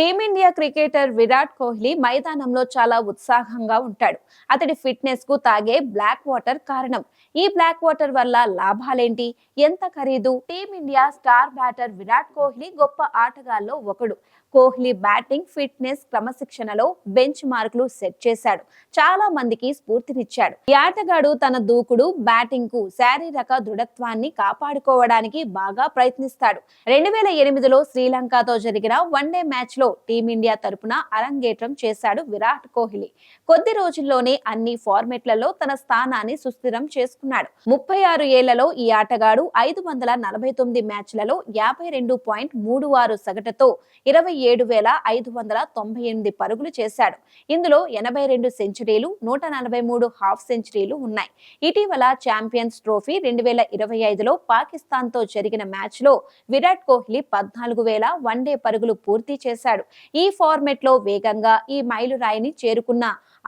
Team India cricketer Virat Kohli మైదానంలో చాలా ఉత్సాహంగా ఉంటాడు. అతడి ఫిట్నెస్కు తాగే బ్లాక్ వాటర్ కారణం. ఈ బ్లాక్ వాటర్ వల్ల లాభాలేంటి? ఎంత ఖరీదు? Team India star batter Virat Kohli గొప్ప ఆటగాల్లో ఒకడు. కోహ్లీ బ్యాటింగ్ ఫిట్నెస్ క్రమశిక్షణలో బెంచ్ మార్కులు సెట్ చేశాడు. చాలా మందికి స్ఫూర్తినిచ్చాడు. ఈ ఆటగాడు తన దూకుడు బ్యాటింగ్కు శారీరక దృఢత్వాన్ని కాపాడుకోవడానికి బాగా ప్రయత్నిస్తాడు. రెండు వేల ఎనిమిదిలో శ్రీలంకతో జరిగిన వన్డే మ్యాచ్లో టీమిండియా తరపున అరంగేట్రం చేశాడు విరాట్ కోహ్లీ. కొద్ది రోజుల్లోనే అన్ని ఫార్మెట్లలో తన స్థానాన్ని సుస్థిరం చేసుకున్నాడు. ముప్పై ఆరు ఏళ్ళలో ఈ ఆటగాడు ఐదు వందల నలభై తొమ్మిది మ్యాచ్లలో యాభై రెండు పాయింట్ మూడు ఆరు సగటుతో ఇరవై ఏడు వేల ఐదు వందల తొంభై ఎనిమిది పరుగులు చేశాడు. ఇందులో ఎనభై రెండు సెంచరీలు నూట నలభై మూడు హాఫ్ సెంచరీలు ఉన్నాయి. ఇటీవల ఛాంపియన్స్ ట్రోఫీ రెండు వేల ఇరవై ఐదులో పాకిస్తాన్తో జరిగిన మ్యాచ్లో విరాట్ కోహ్లీ పద్నాలుగు వేల వన్డే పరుగులు పూర్తి చేశాడు. ఈ ఫార్మెట్లో వేగంగా ఈ మైలురాయిని చేరుకున్న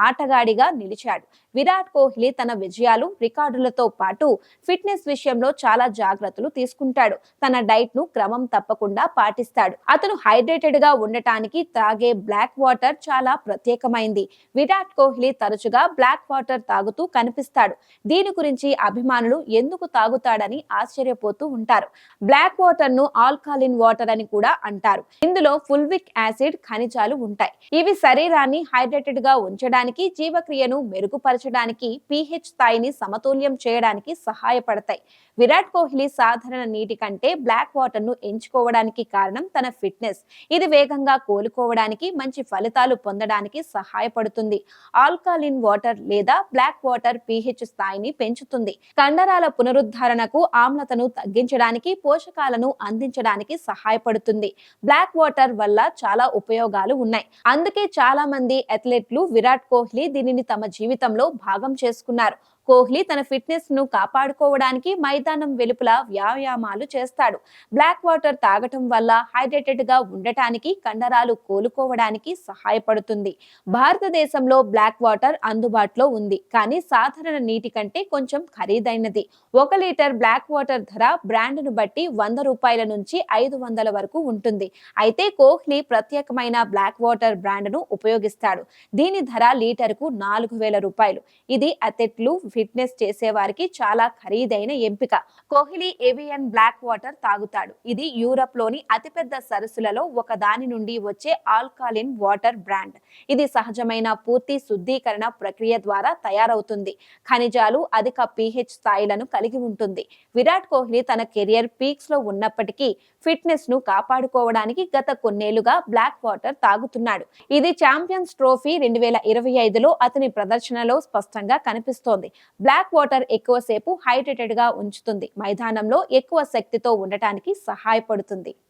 ఆటగాడిగా నిలిచాడు. విరాట్ కోహ్లీ తన విజయాలు రికార్డులతో పాటు ఫిట్నెస్ విషయంలో చాలా జాగ్రత్తలు తీసుకుంటాడు. తన డైట్ను క్రమం తప్పకుండా పాటిస్తాడు. అతను హైడ్రేటెడ్గా ఉండటానికి తాగే బ్లాక్ వాటర్ చాలా ప్రత్యేకమైంది. విరాట్ కోహ్లీ తరచుగా బ్లాక్ వాటర్ తాగుతూ కనిపిస్తాడు. దీని గురించి అభిమానులు ఎందుకు తాగుతాడని ఆశ్చర్యపోతూ ఉంటారు. బ్లాక్ వాటర్ను ఆల్కాలిన్ వాటర్ అని కూడా అంటారు. ఇందులో ఫుల్విక్ యాసిడ్ ఖనిజాలు ఉంటాయి. ఇవి శరీరాన్ని హైడ్రేటెడ్గా ఉంచడానికి జీవక్రియను మెరుగుపరచడానికి పీహెచ్ స్థాయిని సమతుల్యం చేయడానికి సహాయపడతాయి. విరాట్ కోహ్లీ సాధారణ నీటి కంటే బ్లాక్ వాటర్ను ఎంచుకోవడానికి కారణం తన ఫిట్నెస్. ఇది వేగంగా కోలుకోవడానికి మంచి ఫలితాలు పొందడానికి సహాయపడుతుంది. ఆల్కాలిన్ వాటర్ లేదా బ్లాక్ వాటర్ పీహెచ్ స్థాయిని పెంచుతుంది. కండరాల పునరుద్ధరణకు ఆమ్లతను తగ్గించడానికి పోషకాలను అందించడానికి సహాయపడుతుంది. బ్లాక్ వాటర్ వల్ల చాలా ఉపయోగాలు ఉన్నాయి. అందుకే చాలా మంది అథ్లెట్లు విరాట్ కోహ్లీ దీనిని తమ జీవితంలో భాగం చేసుకున్నారు. కోహ్లీ తన ఫిట్నెస్ను కాపాడుకోవడానికి మైదానం వెలుపల వ్యాయామాలు చేస్తాడు. బ్లాక్ వాటర్ తాగటం వల్ల హైడ్రేటెడ్గా ఉండటానికి కండరాలు కోలుకోవడానికి సహాయపడుతుంది. భారతదేశంలో బ్లాక్ వాటర్ అందుబాటులో ఉంది. కానీ సాధారణ నీటి కంటే కొంచెం ఖరీదైనది. ఒక లీటర్ బ్లాక్ వాటర్ ధర బ్రాండ్ను బట్టి వంద రూపాయల నుంచి ఐదు వందల వరకు ఉంటుంది. అయితే కోహ్లీ ప్రత్యేకమైన బ్లాక్ వాటర్ బ్రాండ్ను ఉపయోగిస్తాడు. దీని ధర లీటర్కు నాలుగు వేల రూపాయలు. ఇది అథెట్లు ఫిట్నెస్ చేసేవారికి చాలా ఖరీదైన ఎంపిక. కోహ్లీ ఏవియన్ బ్లాక్ వాటర్ తాగుతాడు. ఇది యూరప్లోని అతిపెద్ద సరస్సులలో ఒక దాని నుండి వచ్చే ఆల్కాలిన్ వాటర్ బ్రాండ్ ఇది సహజమైన పూర్తి శుద్ధీకరణ ప్రక్రియ ద్వారా తయారవుతుంది. ఖనిజాలు అధిక పీహెచ్ స్థాయిలను కలిగి ఉంటుంది. విరాట్ కోహ్లీ తన కెరియర్ పీక్స్లో ఉన్నప్పటికీ ఫిట్నెస్ను కాపాడుకోవడానికి గత కొన్నేళ్ళుగా బ్లాక్ వాటర్ తాగుతున్నాడు. ఇది ఛాంపియన్స్ ట్రోఫీ రెండు వేల ఇరవై ఐదులో అతని ప్రదర్శనలో స్పష్టంగా కనిపిస్తోంది. బ్లాక్ వాటర్ ఎక్కువసేపు హైడ్రేటెడ్గా ఉంచుతుంది. మైదానంలో ఎక్కువ శక్తితో ఉండటానికి సహాయపడుతుంది.